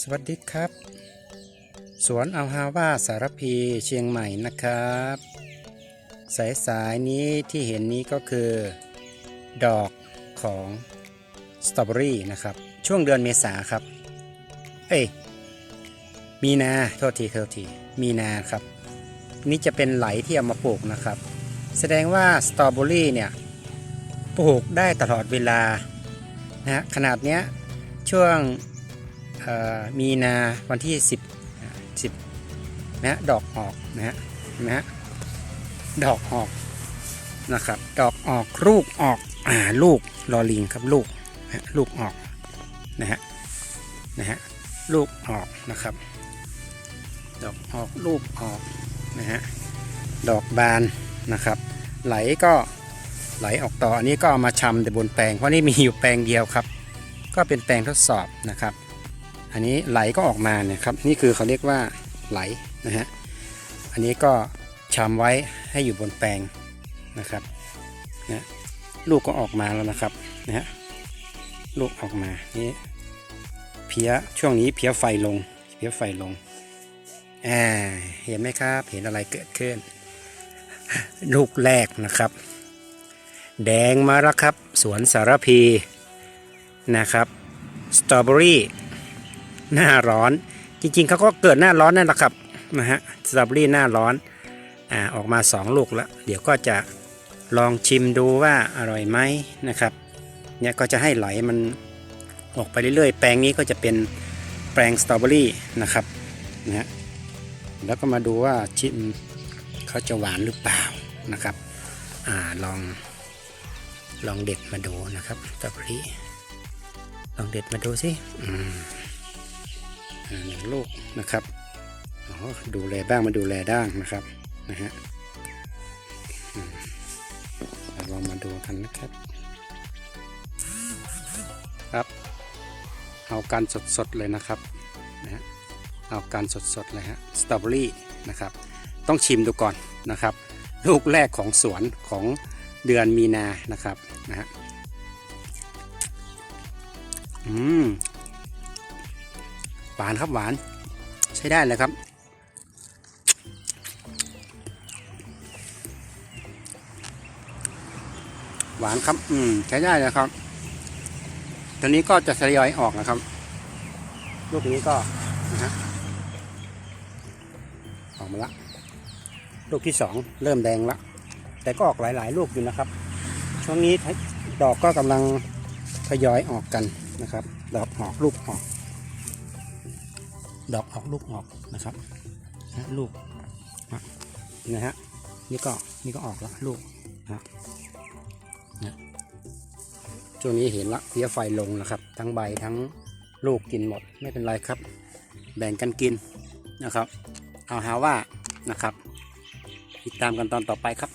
สวัสดีครับ สวนอัลฮาว่าสารพีเชียงใหม่นะครับ สายสายนี้ที่เห็นนี้ก็คือ ดอกของสตรอเบอรี่นะครับ ช่วงเดือนเมษาครับ เอ้ย มีนา โทษทีโทษที มีนาครับ นี่จะเป็นไหลที่เอามาปลูกนะครับ แสดงว่าสตรอเบอรี่เนี่ย ปลูกได้ตลอดเวลานะฮะขนาดเนี้ยช่วง มีนาวันที่ 10 10นะฮะดอกออกนะฮะนะดอกออกนะครับ ดอกออกลูกออกอ่าลูกลอลิงครับลูกลูกออกนะฮะนะฮะลูกออกนะครับ ดอกออกลูกออกนะฮะดอกบานนะครับ ไหลก็ไหลออกต่ออันนี้ก็เอามาชำแต่บนแปลงเพราะนี่มีอยู่แปลงเดียวครับ ก็เป็นแปลงทดสอบนะครับ อันนี้ไหลก็ออกมาเนี่ยครับนี่คือเขาเรียกว่าไหลนะฮะอันนี้ก็ชำไว้ให้อยู่บนแปลงนะครับนะลูกก็ออกมาแล้วนะครับนะฮะลูกออกมานี่เพี้ยช่วงนี้เพี้ยไฟลงเพี้ยไฟลงอ่าเห็นไหมครับเห็นอะไรเกิดขึ้น ลูกแรกนะครับ แดงมาแล้วครับ สวนสารพีนะครับสตรอเบอรี่ หน้าร้อน จริงๆเขาก็เกิดหน้าร้อนนั่นแหละครับนะฮะสตรอเบอรี่หน้าร้อนอ่าออกมา 2 ลูกแล้ว เดี๋ยวก็จะลองชิมดูว่าอร่อยไหมนะครับเนี่ยก็จะให้ไหลมันออกไปเรื่อยๆ แปลงนี้ก็จะเป็นแปลงสตรอเบอรี่นะครับนะฮะแล้วก็มาดูว่าชิมเขาจะหวานหรือเปล่านะครับอ่าลองลองเด็ดมาดูนะครับสตรอเบอรี่ลองเด็ดมาดูสิอืม หนึ่งลูกนะครับอ๋อดูแลบ้างมาดูแลด้างนะครับนะฮะเราลองมาดูกันนะครับ ครับ เอาการสดๆเลยนะครับนะฮะเอาการสดๆเลยฮะสตรอเบอรี่นะครับ ต้องชิมดูก่อนนะครับ ลูกแรกของสวนของเดือนมีนานะครับนะฮะอืม วานครับหวาน ใช้ได้เลยครับ หวานครับ อืม ใช้ได้เลยครับ ตัวนี้ก็จะทยอยออกนะครับ ลูกนี้ก็นะฮะออกมาละ ลูกที่สองเริ่มแดงละ แต่ก็ออกหลาย ๆ ลูกอยู่นะครับ ช่วงนี้ดอกก็กำลังทยอยออกกันนะครับ ดอกออกลูกออก ดอกออกลูกออกนะครับนะลูกนะนะฮะนี่ก็นี่ก็ออกแล้วลูกนะนะช่วงนี้เห็นละเพี้ยไฟลงนะครับ ทั้งใบทั้งลูกกินหมดไม่เป็นไรครับ แบ่งกันกินนะครับ เอาหาว่านะครับ ติดตามกันตอนต่อไปครับ